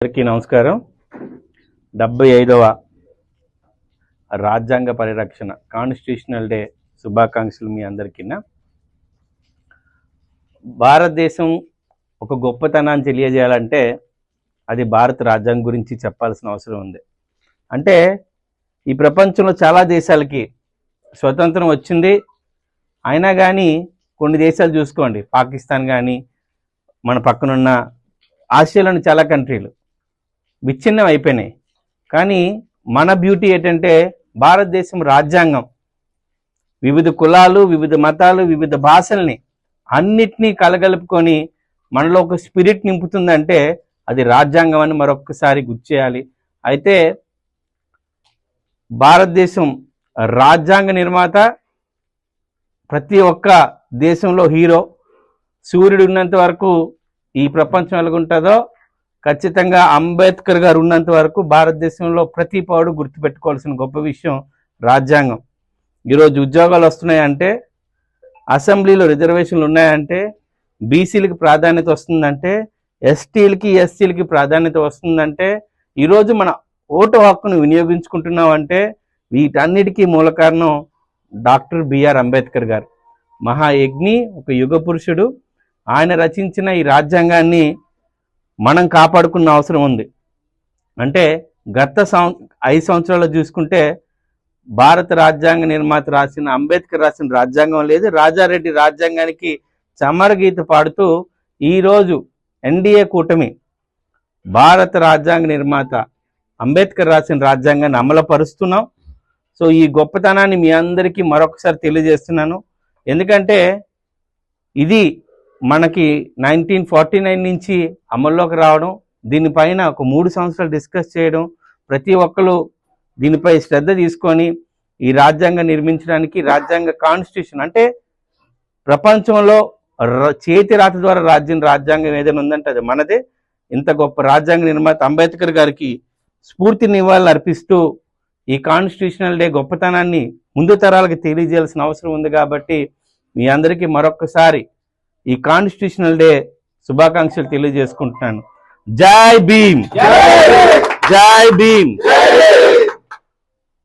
అందరికీ నమస్కారం. డెబ్బై ఐదవ రాజ్యాంగ పరిరక్షణ కాన్స్టిట్యూషనల్ డే శుభాకాంక్షలు మీ అందరికీ భారతదేశం ఒక గొప్పతనాన్ని తెలియజేయాలంటే అది భారత రాజ్యాంగం గురించి చెప్పాల్సిన అవసరం ఉంది. అంటే ఈ ప్రపంచంలో చాలా దేశాలకి స్వతంత్రం వచ్చింది. అయినా కానీ కొన్ని దేశాలు చూసుకోండి. పాకిస్తాన్ కానీ మన పక్కనున్న ఆసియాలోని చాలా కంట్రీలు విచ్ఛిన్నం అయిపోయినాయి. కానీ మన బ్యూటీ ఏంటంటే భారతదేశం రాజ్యాంగం. వివిధ కులాలు వివిధ మతాలు వివిధ భాషల్ని అన్నిటినీ కలగలుపుకొని మనలో ఒక స్పిరిట్ నింపుతుందంటే అది రాజ్యాంగం అని మరొకసారి గుర్తు అయితే భారతదేశం రాజ్యాంగ నిర్మాత ప్రతి ఒక్క దేశంలో హీరో సూర్యుడు ఉన్నంత వరకు ఈ ప్రపంచం ఎలాగుంటుందో ఖచ్చితంగా అంబేద్కర్ గారు ఉన్నంత వరకు భారతదేశంలో ప్రతి పౌరుడు గుర్తుపెట్టుకోవాల్సిన గొప్ప విషయం రాజ్యాంగం. ఈరోజు ఉద్యోగాలు వస్తున్నాయంటే అసెంబ్లీలో రిజర్వేషన్లు ఉన్నాయంటే బీసీలకి ప్రాధాన్యత వస్తుందంటే ఎస్టీలకి ఎస్సీలకి ప్రాధాన్యత వస్తుందంటే ఈరోజు మన ఓటు హక్కును వినియోగించుకుంటున్నామంటే వీటన్నిటికీ మూల కారణం డాక్టర్ బిఆర్ అంబేద్కర్ గారు. మహాయజ్ఞి ఒక యుగ పురుషుడు. ఆయన రచించిన ఈ రాజ్యాంగాన్ని మనం కాపాడుకున్న అవసరం ఉంది. అంటే గత సం ఐదు సంవత్సరాలు చూసుకుంటే భారత రాజ్యాంగ నిర్మాత రాసిన అంబేద్కర్ రాసిన రాజ్యాంగం లేదు. రాజారెడ్డి రాజ్యాంగానికి చమరగీత పాడుతూ ఈరోజు ఎన్డీఏ కూటమి భారత రాజ్యాంగ నిర్మాత అంబేద్కర్ రాసిన రాజ్యాంగాన్ని అమలుపరుస్తున్నాం. సో ఈ గొప్పతనాన్ని మీ అందరికీ మరొకసారి తెలియజేస్తున్నాను. ఎందుకంటే ఇది మనకి నైన్టీన్ ఫార్టీ నైన్ నుంచి అమల్లోకి రావడం దీనిపైన ఒక మూడు సంవత్సరాలు డిస్కస్ చేయడం ప్రతి ఒక్కరు దీనిపై శ్రద్ధ తీసుకొని ఈ రాజ్యాంగం నిర్మించడానికి రాజ్యాంగ కాన్స్టిట్యూషన్ అంటే ప్రపంచంలో ర- చేతి రాత ద్వారా రాజ్యం రాజ్యాంగం ఏదైనా ఉందంటే అది మనదే. ఇంత గొప్ప రాజ్యాంగ నిర్మాత అంబేద్కర్ గారికి స్ఫూర్తి నివాళులు అర్పిస్తూ ఈ కాన్స్టిట్యూషనల్ డే గొప్పతనాన్ని ముందు తరాలకు తెలియజేయాల్సిన అవసరం ఉంది కాబట్టి మీ అందరికీ మరొక్కసారి ఈ కాన్స్టిట్యూషనల్ డే శుభాకాంక్షలు తెలియజేసుకుంటున్నాను. జై భీమ్! జై భీమ్!